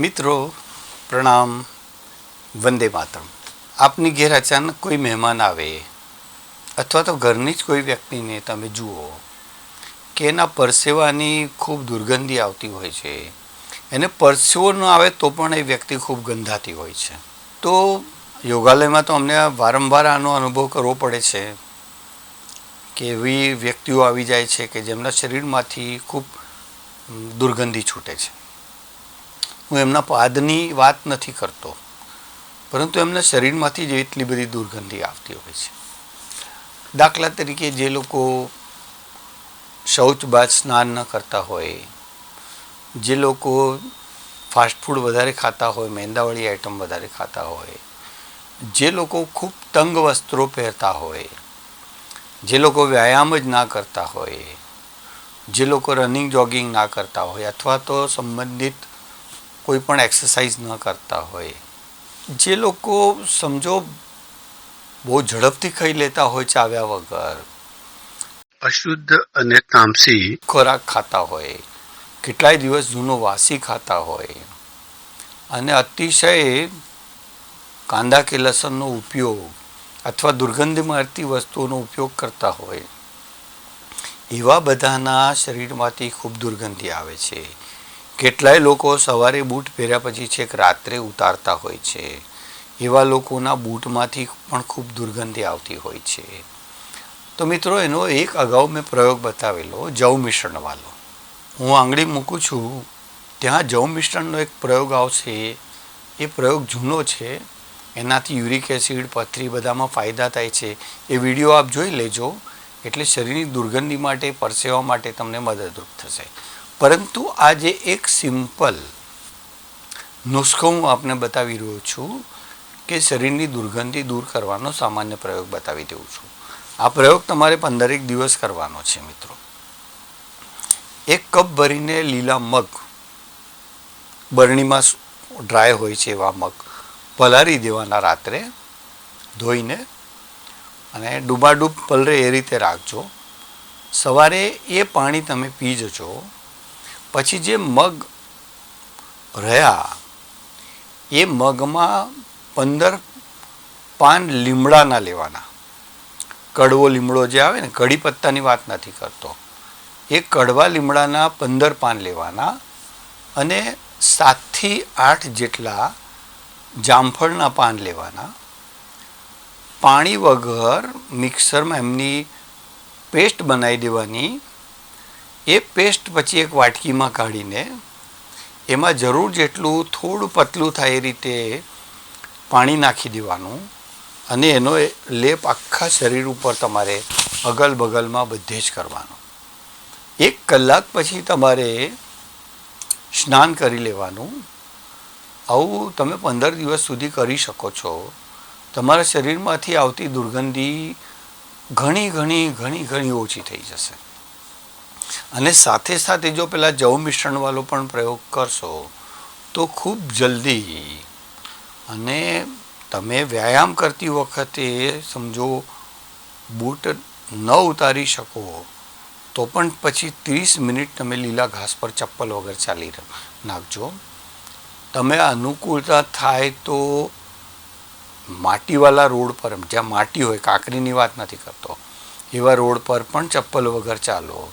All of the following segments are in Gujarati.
મિત્રો, પ્રણામ, વંદે માતરમ. આપની ઘેર અચાનક કોઈ મહેમાન આવે, અથવા તો ઘરની જ કોઈ વ્યક્તિને તમે જુઓ, કે એના પરસેવાની ખૂબ દુર્ગંધી આવતી હોય છે. એને પરસેવો ન આવે તો પણ એ વ્યક્તિ ખૂબ ગંધાતી હોય છે. તો યોગાલયમાં તો અમને વારંવાર આનો અનુભવ કરવો પડે છે, કે એવી વ્યક્તિઓ આવી જાય છે કે જેમના શરીરમાંથી ખૂબ દુર્ગંધી છૂટે છે. હું એમના પાદની વાત નથી કરતો. પરંતુ એમના શરીરમાંથી જ એટલી બધી દુર્ગંધી આવતી હોય છે. દાખલા તરીકે જે લોકો શૌચ બાદ સ્નાન ન કરતા હોય, જે લોકો ફાસ્ટફૂડ વધારે ખાતા હોય, મેંદાવાળી આઈટમ વધારે ખાતા હોય, જે લોકો ખૂબ તંગ વસ્ત્રો પહેરતા હોય, જે લોકો વ્યાયામ જ ના કરતા હોય, જે લોકો રનિંગ જોગિંગ ના કરતા હોય, અથવા તો સંબંધિત કોઈ પણ એક્સરસાઇઝ ન કરતા હોય. જે લોકો સમજો બહુ ઝડપથી ખાઈ લેતા હોય ચાવ્યા વગર. અશુદ્ધ અને તામસી ખોરાક ખાતા હોય કેટલાય દિવસ જૂનો વાસી ખાતા હોય. અને અતિશય કાંદા કે લસણનો ઉપયોગ અથવા દુર્ગંધ મારતી વસ્તુઓનો ઉપયોગ કરતા હોય. એવા બધાના શરીરમાંથી ખૂબ દુર્ગંધી આવે છે. કેટલાય લોકો સવારે બૂટ પહેર્યા પછી છેક રાત્રે ઉતારતા હોય છે. એવા લોકોના બૂટમાંથી પણ ખૂબ દુર્ગંધી આવતી હોય છે. તો મિત્રો, એનો એક અગાઉ મેં પ્રયોગ બતાવેલો, જવ મિશ્રણવાળો. હું આંગળી મૂકું છું, ત્યાં જવ મિશ્રણનો એક પ્રયોગ આવશે. એ પ્રયોગ જૂનો છે. એનાથી યુરિક એસિડ, પથરી બધામાં ફાયદા થાય છે. એ વીડિયો આપ જોઈ લેજો. એટલે શરીરની દુર્ગંધી માટે, પરસેવા માટે તમને મદદરૂપ થશે. પરંતુ આજે એક સિમ્પલ નુસ્ખો હું આપને બતાવી રહ્યો છું કે શરીરની દુર્ગંધી દૂર કરવાનો સામાન્ય પ્રયોગ બતાવી દઉં છું. આ પ્રયોગ તમારે પંદરેક દિવસ કરવાનો છે, મિત્રો. એક કપ ભરીને લીલા મગ, બરણીમાં ડ્રાય હોય છે એવા મગ પલારી દેવાના રાત્રે ધોઈને અને ડૂબાડૂબ પલરે એ રીતે રાખજો. સવારે એ પાણી તમે પી જજો. પછી જે મગ રહ્યા, એ મગમાં પંદર પાન લીમડાના લેવાના. કડવો લીમડો જે આવે ને, કઢી પત્તાની વાત નથી કરતો. એ કડવા લીમડાના પંદર પાન લેવાના અને સાતથી આઠ જેટલા જામફળના પાન લેવાના. પાણી વગર મિક્સરમાં એમની પેસ્ટ બનાવી દેવાની એ પેસ્ટ પછી એક વાટકીમાં કાઢીને એમાં જરૂર જેટલું થોડું પતલું થાય એ રીતે પાણી નાખી દેવાનું અને એનો લેપ આખા શરીર ઉપર તમારે અગલ બગલમાં બધે જ કરવાનો. એક કલાક પછી તમારે સ્નાન કરી લેવાનું. આવું તમે પંદર દિવસ સુધી કરી શકો છો. તમારા શરીરમાંથી આવતી દુર્ગંધી ઘણી ઘણી ઘણી ઘણી ઓછી થઈ જશે. અને સાથે સાથે જો પેલા જવ મિશ્રણવાળો પણ પ્રયોગ કરશો, તો ખૂબ જલ્દી. અને તમે વ્યાયામ કરતી વખતે સમજો, બૂટ ન ઉતારી શકો, તો પણ પછી ત્રીસ મિનિટ તમે લીલા ઘાસ પર ચપ્પલ વગર ચાલી નાખજો. તમે અનુકૂળતા થાય તો માટીવાળા રોડ પર, જ્યાં માટી હોય, કાંકરીની વાત નથી કરતો, એવા રોડ પર પણ ચપ્પલ વગર ચાલો.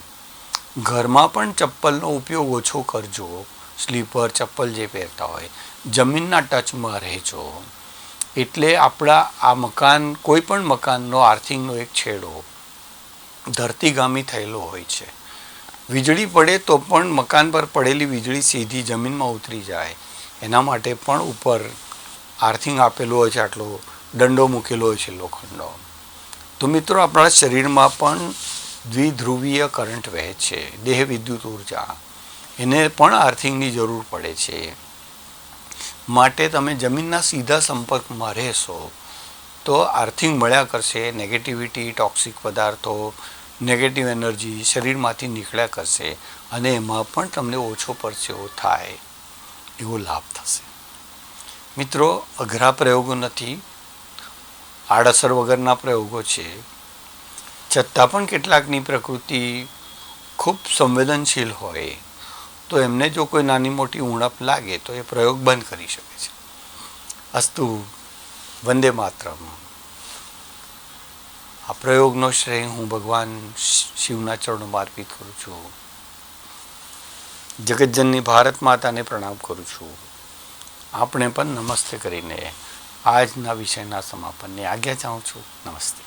ઘરમાં પણ ચપ્પલનો ઉપયોગ ઓછો કરજો. સ્લીપર ચપ્પલ જે પહેરતા હોય, જમીનના ટચમાં રહેજો. એટલે આપણા આ મકાન, કોઈ પણ મકાનનો આર્થિંગનો એક છેડો ધરતીગામી થયેલો હોય છે. વીજળી પડે તો પણ મકાન પર પડેલી વીજળી સીધી જમીનમાં ઉતરી જાય. એના માટે પણ ઉપર આર્થિંગ આપેલો હોય છે, આટલો દંડો મૂકેલો હોય છે, લોખંડનો. તો મિત્રો, આપણા શરીરમાં પણ દ્વિધ્રુવીય કરંટ વહે છે, દેહ વિદ્યુત ઊર્જા. એને પણ આર્થિંગની જરૂર પડે છે. માટે તમે જમીનના સીધા સંપર્કમાં રહેશો, તો આર્થિંગ મળ્યા કરશે નેગેટિવિટી ટોક્સિક પદાર્થો નેગેટિવ એનર્જી શરીરમાંથી નીકળ્યા કરશે અને એમાં પણ તમને ઓછો પરસેવો થાય એવો લાભ થશે. મિત્રો, અઘરા પ્રયોગો નથી. આડઅસર વગરના પ્રયોગો છે. છતાં પણ કેટલાકની પ્રકૃતિ ખૂબ સંવેદનશીલ હોય, તો એમને જો કોઈ નાની મોટી ઉણપ લાગે, તો એ પ્રયોગ બંધ કરી શકે છે. અસ્તુ, વંદે માત્રમ. આ પ્રયોગનો શ્રેય હું ભગવાન શિવના ચરણોમાં અર્પિત કરું છું. જગતજનની ભારત માતાને પ્રણામ કરું છું. આપણે પણ નમસ્તે કરીને આજના વિષયના સમાપનની આજ્ઞા ચાહું છું. નમસ્તે.